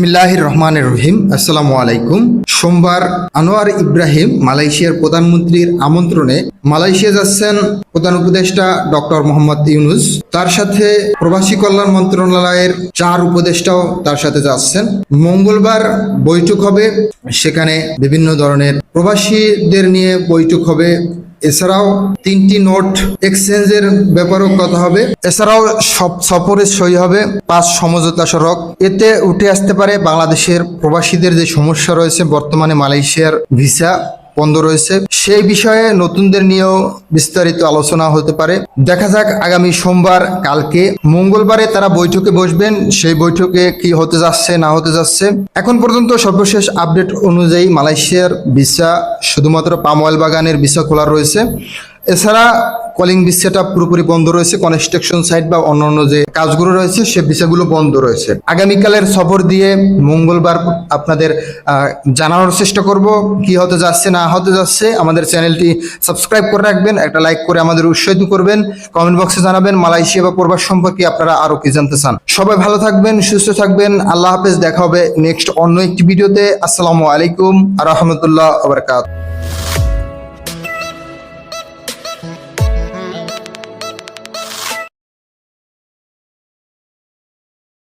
বিসমিল্লাহির রহমানের রহিম। আসসালামু আলাইকুম। সোমবার আনোয়ার ইব্রাহিম মালয়েশিয়ার প্রধানমন্ত্রীর আমন্ত্রণে মালয়েশিয়া যাচ্ছেন প্রধান উপদেষ্টা ডক্টর মোহাম্মদ ইউনুস। তার সাথে প্রবাসী কল্যাণ মন্ত্রণালয়ের চার উপদেষ্টাও তার সাথে যাচ্ছেন। মঙ্গলবার বৈঠক হবে। সেখানে বিভিন্ন ধরনের প্রবাসীদের নিয়ে বৈঠক হবে। এছাড়াও তিনটি নোট এক্সচেঞ্জের ব্যাপারেও কথা হবে। এছাড়াও সব সফরে সই হবে পাঁচ সমঝোতা সড়ক। এতে উঠে আসতে পারে বাংলাদেশের প্রবাসীদের যে সমস্যা রয়েছে বর্তমানে মালয়েশিয়ার ভিসা। বন্ধ রয়েছে। সেই বিষয়ে নতুনদের নিয়েও বিস্তারিত আলোচনা হতে পারে। দেখা যাক আগামী সোমবার, কালকে, মঙ্গলবারে তারা বৈঠকে বসবেন। সেই বৈঠকে কি হতে যাচ্ছে, না হতে যাচ্ছে। এখন পর্যন্ত সর্বশেষ আপডেট অনুযায়ী মালয়েশিয়ার ভিসা শুধুমাত্র পাম অয়েল বাগানের ভিসা খোলা রয়েছে। এছাড়া কলিং ভিসাটা পুরোপুরি বন্ধ রয়েছে কনস্ট্রাকশন সাইট বা অন্যান্য যে কাজগুলো রয়েছে, সে ভিসাগুলো বন্ধ রয়েছে। আগামীকালের সফর দিয়ে মঙ্গলবার আপনাদের জানানোর চেষ্টা করব কি হতে যাচ্ছে, না হতে যাচ্ছে। আমাদের চ্যানেলটি সাবস্ক্রাইব করে রাখবেন, একটা লাইক করে আমাদের উৎসাহিত করবেন। কমেন্ট বক্সে জানাবেন, মালয়েশিয়া বা প্রবাস সম্পর্কে আপনারা আরও কি জানতে চান। সবাই ভালো থাকবেন, সুস্থ থাকবেন। আল্লাহ হাফেজ, দেখা হবে নেক্সট অন্য একটি ভিডিওতে আসসালামু আলাইকুম রহমতুল্লাহ আবরকাত।